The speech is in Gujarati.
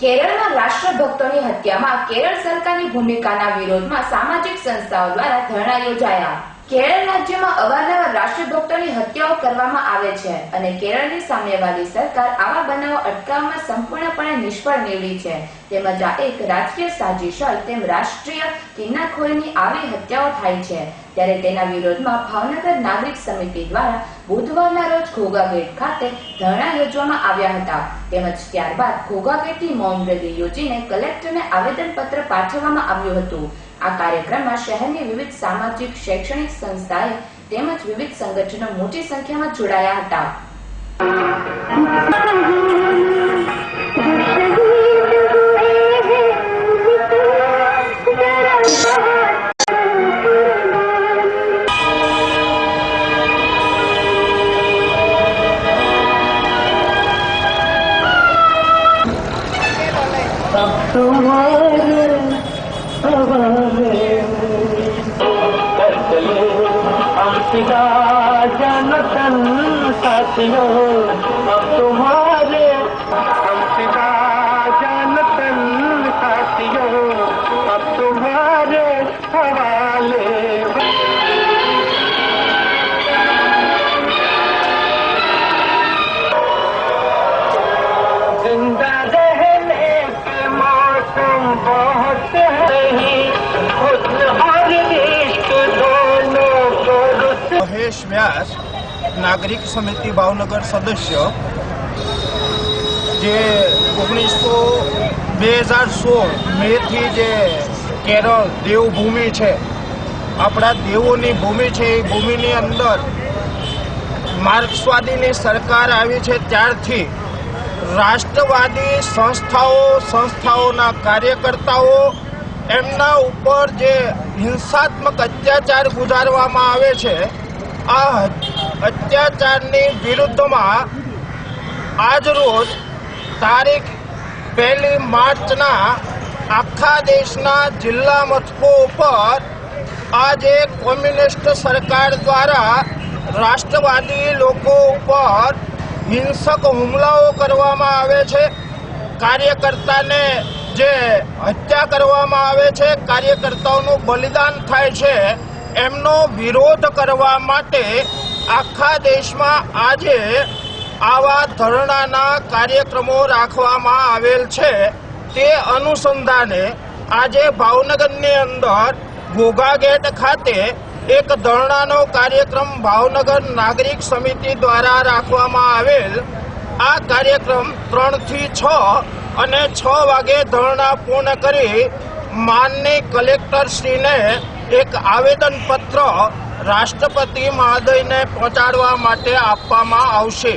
કેરળમાં રાષ્ટ્રભક્તોની હત્યામાં કેરળ સરકારની ભૂમિકાના વિરોધમાં સામાજિક સંસ્થાઓ દ્વારા ધરણા યોજાયા. કેરળ રાજ્યમાં અવારનવાર રાષ્ટ્રભક્તોની હત્યાઓ કરવામાં આવે છે અને કેરળની સામ્યવાદી સરકાર આવા બનાવો અટકાવવામાં સંપૂર્ણપણે નિષ્ફળ નીવડી છે. તેમજ આ એક રાજકીય સાજિશ હોય તેમ રાષ્ટ્રીય કિન્નાખોરીની આવી હત્યાઓ થાય છે. ત્યારે તેના વિરોધમાં ભાવનગર નાગરિક સમિતિ દ્વારા બુધવારના રોજ ઘોઘા ગેટ ખાતે ધરણા યોજવામાં આવ્યા હતા. તેમજ ત્યારબાદ ઘોઘા ગેટથી મૌન રેલી યોજીને કલેક્ટરને આવેદનપત્ર પાઠવવામાં આવ્યું હતું. આ કાર્યક્રમમાં શહેરની વિવિધ સામાજિક શૈક્ષણિક સંસ્થાએ તેમજ વિવિધ સંગઠનો મોટી સંખ્યામાં જોડાયા હતા अब तुम्हारे जनतन साथियों अब तुम्हारे रुत વ્યાસ નાગરિક સમિતિ ભાવનગર સદસ્ય જે ઓગણીસો બે હજાર સોળ મેથી જે કેરળ દેવભૂમિ છે. આપણા દેવોની ભૂમિ છે, એ ભૂમિની અંદર માર્ક્સવાદીની સરકાર આવી છે ત્યારથી. રાષ્ટ્રવાદી સંસ્થાઓ, સંસ્થાઓના કાર્યકર્તાઓ એમના ઉપર જે હિંસાત્મક અત્યાચાર ગુજારવામાં આવે છે આ અત્યાચારની વિરુદ્ધમાં આજરોજ તારીખ પહેલી માર્ચના આખા દેશના જિલ્લા મથકો ઉપર આજે કોમ્યુનિસ્ટ સરકાર દ્વારા રાષ્ટ્રવાદી લોકો ઉપર હિંસક હુમલાઓ કરવામાં આવે છે. કાર્યકર્તાને જે હત્યા કરવામાં આવે છે, કાર્યકર્તાઓનું બલિદાન થાય છે. એમનો વિરોધ કરવા માટે આખા દેશમાં આજે આવા ધરણાના કાર્યક્રમો રાખવામાં આવેલ છે. તે અનુસંધાને આજે ભાવનગરની અંદર ઘોઘા ગેટ ખાતે એક ધરણાનો કાર્યક્રમ ભાવનગર નાગરિક સમિતિ દ્વારા રાખવામાં આવેલ. આ કાર્યક્રમ ત્રણથી છ અને છ વાગે ધરણા પૂર્ણ કરી માનની કલેક્ટરશ્રીને એક આવેદન પત્ર રાષ્ટ્રપતિ મહોદયને પહોંચાડવા માટે આપવામાં આવશે.